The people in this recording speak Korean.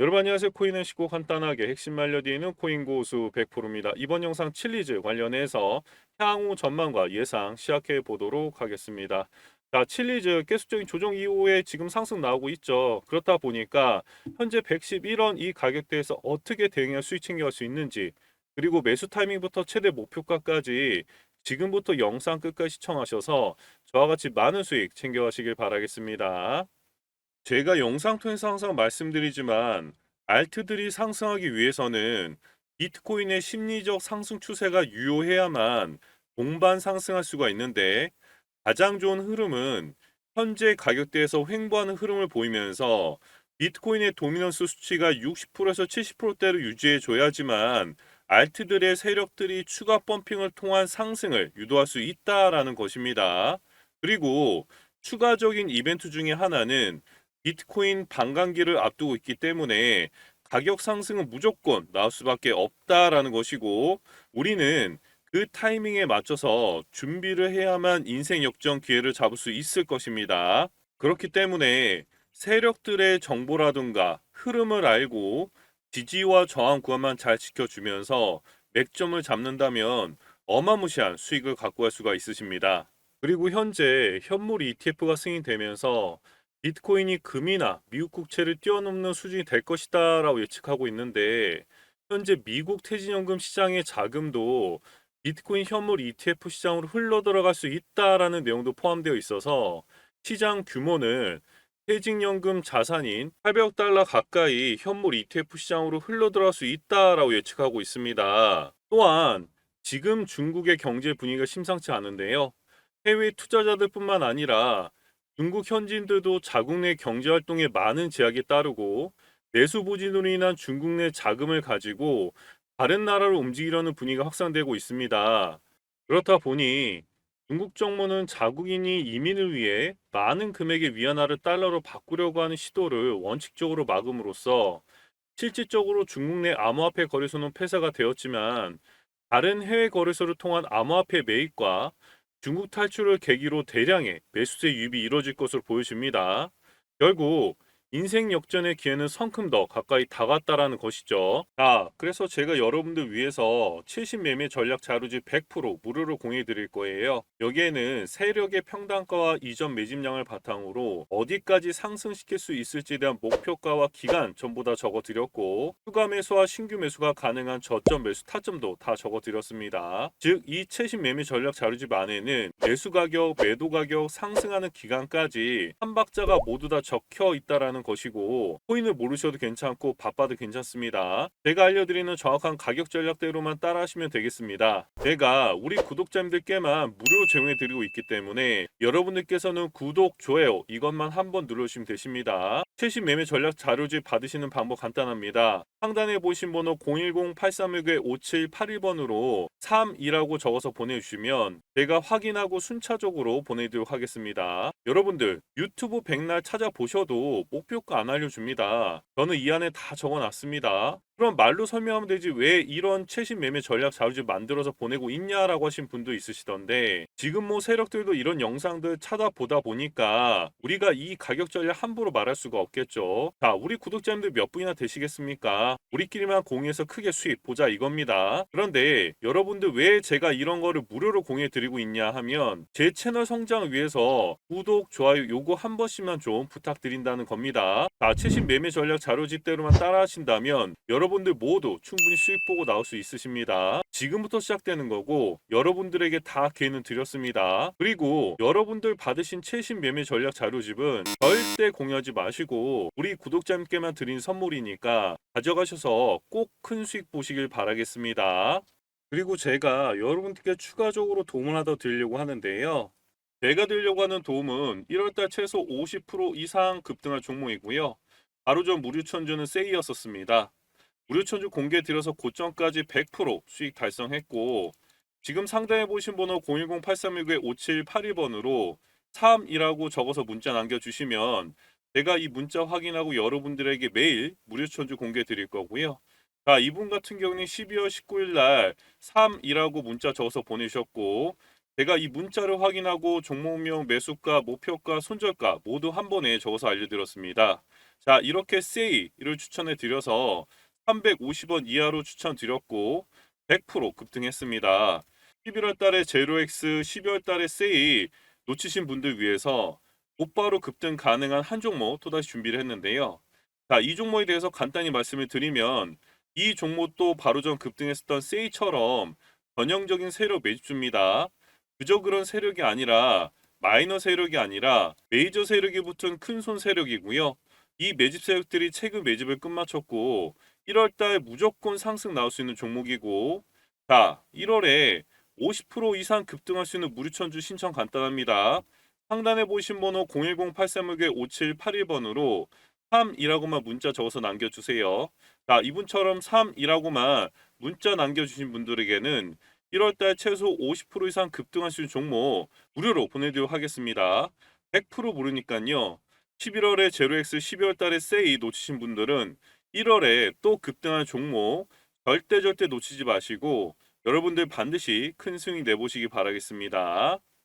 여러분 안녕하세요. 코인은 쉽고 간단하게 핵심 말려드리는 코인 고수 100%입니다. 이번 영상 칠리즈 관련해서 향후 전망과 예상 시작해 보도록 하겠습니다. 자, 칠리즈 계속적인 조정 이후에 지금 상승 나오고 있죠. 그렇다 보니까 현재 111원 이 가격대에서 어떻게 대응할 수익 챙겨갈 수 있는지 그리고 매수 타이밍부터 최대 목표가까지 지금부터 영상 끝까지 시청하셔서 저와 같이 많은 수익 챙겨가시길 바라겠습니다. 제가 영상 통해서 항상 말씀드리지만 알트들이 상승하기 위해서는 비트코인의 심리적 상승 추세가 유효해야만 동반 상승할 수가 있는데 가장 좋은 흐름은 현재 가격대에서 횡보하는 흐름을 보이면서 비트코인의 도미넌스 수치가 60%에서 70%대로 유지해 줘야지만 알트들의 세력들이 추가 펌핑을 통한 상승을 유도할 수 있다라는 것입니다. 그리고 추가적인 이벤트 중에 하나는 비트코인 반감기를 앞두고 있기 때문에 가격 상승은 무조건 나올 수밖에 없다라는 것이고 우리는 그 타이밍에 맞춰서 준비를 해야만 인생 역전 기회를 잡을 수 있을 것입니다. 그렇기 때문에 세력들의 정보라든가 흐름을 알고 지지와 저항 구간만 잘 지켜주면서 맥점을 잡는다면 어마무시한 수익을 갖고 갈 수가 있으십니다. 그리고 현재 현물 ETF가 승인되면서 비트코인이 금이나 미국 국채를 뛰어넘는 수준이 될 것이다 라고 예측하고 있는데 현재 미국 퇴직연금 시장의 자금도 비트코인 현물 ETF 시장으로 흘러 들어갈 수 있다라는 내용도 포함되어 있어서 시장 규모는 퇴직연금 자산인 800억 달러 가까이 현물 ETF 시장으로 흘러 들어갈 수 있다라고 예측하고 있습니다. 또한 지금 중국의 경제 분위기가 심상치 않은데요. 해외 투자자들뿐만 아니라 중국 현지인들도 자국 내 경제 활동에 많은 제약이 따르고 내수 부진으로 인한 중국 내 자금을 가지고 다른 나라로 움직이려는 분위기가 확산되고 있습니다. 그렇다 보니 중국 정부는 자국인이 이민을 위해 많은 금액의 위안화를 달러로 바꾸려고 하는 시도를 원칙적으로 막음으로써 실질적으로 중국 내 암호화폐 거래소는 폐쇄가 되었지만 다른 해외 거래소를 통한 암호화폐 매입과 중국 탈출을 계기로 대량의 매수세 유입이 이뤄질 것으로 보여집니다. 결국 인생 역전의 기회는 성큼 더 가까이 다가왔다라는 것이죠. 자, 그래서 제가 여러분들 위해서 70 매매 전략 자료집 100% 무료로 공유해 드릴 거예요. 여기에는 세력의 평단가와 이전 매집량을 바탕으로 어디까지 상승시킬 수 있을지에 대한 목표가와 기간 전부 다 적어 드렸고 추가 매수와 신규 매수가 가능한 저점 매수 타점도 다 적어 드렸습니다. 즉, 이 70 매매 전략 자료집 안에는 매수 가격, 매도 가격, 상승하는 기간까지 한 박자가 모두 다 적혀 있다라는 것이고 코인을 모르셔도 괜찮고 바빠도 괜찮습니다. 제가 알려드리는 정확한 가격 전략대로만 따라하시면 되겠습니다. 제가 우리 구독자님들께만 무료로 제공해 드리고 있기 때문에 여러분들께서는 구독, 좋아요 이것만 한번 눌러주시면 되십니다. 최신 매매 전략 자료집 받으시는 방법 간단합니다. 상단에 보신 번호 010-8369-5781번으로 32라고 적어서 보내주시면 제가 확인하고 순차적으로 보내드리도록 하겠습니다. 여러분들 유튜브 백날 찾아보셔도 목표가 안 알려줍니다. 저는 이 안에 다 적어놨습니다. 그럼 말로 설명하면 되지 왜 이런 최신 매매 전략 자료집 만들어서 보내고 있냐라고 하신 분도 있으시던데 지금 뭐 세력들도 이런 영상들 찾아보다 보니까 우리가 이 가격 전략 함부로 말할 수가 없겠죠. 자, 우리 구독자님들 몇 분이나 되시겠습니까? 우리끼리만 공유해서 크게 수익 보자 이겁니다. 그런데 여러분들 왜 제가 이런 거를 무료로 공유해 드리고 있냐 하면 제 채널 성장을 위해서 구독, 좋아요 요거 한 번씩만 좀 부탁드린다는 겁니다. 자, 최신 매매 전략 자료집대로만 따라 하신다면 여러분 들 모두 충분히 수익 보고 나올 수 있으십니다. 지금부터 시작되는 거고 여러분들에게 다 기회는 드렸습니다. 그리고 여러분들 받으신 최신 매매 전략 자료집은 절대 공유하지 마시고 우리 구독자님께만 드린 선물이니까 가져가셔서 꼭 큰 수익 보시길 바라겠습니다. 그리고 제가 여러분들께 추가적으로 도움을 하나 더 드리려고 하는데요. 제가 드리려고 하는 도움은 1월달 최소 50% 이상 급등할 종목이고요. 바로 전 무료천주는 세이였었습니다. 무료천주 공개 드려서 고점까지 100% 수익 달성했고 지금 상단에 보신 번호 010-8369-5782번으로 3이라고 적어서 문자 남겨주시면 제가 이 문자 확인하고 여러분들에게 매일 무료천주 공개 드릴 거고요. 자, 이분 같은 경우는 12월 19일 날 3이라고 문자 적어서 보내셨고 제가 이 문자를 확인하고 종목명, 매수가, 목표가, 손절가 모두 한 번에 적어서 알려드렸습니다. 자, 이렇게 세이를 추천해 드려서 350원 이하로 추천드렸고 100% 급등했습니다. 11월 달에 제로엑스, 12월 달에 세이 놓치신 분들 위해서 곧바로 급등 가능한 한 종목 또다시 준비를 했는데요. 자, 이 종목에 대해서 간단히 말씀을 드리면 이 종목도 바로 전 급등했었던 세이처럼 전형적인 세력 매집주입니다. 그저 그런 세력이 아니라 마이너 세력이 아니라 메이저 세력이 붙은 큰 손 세력이고요. 이 매집 세력들이 최근 매집을 끝마쳤고 1월 달 무조건 상승 나올 수 있는 종목이고 자, 1월에 50% 이상 급등할 수 있는 무료천주 신청 간단합니다. 상단에 보신 번호 010-8361-5781번으로 3이라고만 문자 적어서 남겨주세요. 자, 이분처럼 3이라고만 문자 남겨주신 분들에게는 1월달 최소 50% 이상 급등할 수 있는 종목 무료로 보내드리도록 하겠습니다. 100% 모르니까요. 11월에 제로엑스 12월 달에 세이 놓치신 분들은 1월에 또 급등할 종목 절대 절대 놓치지 마시고 여러분들 반드시 큰 승리 내보시기 바라겠습니다.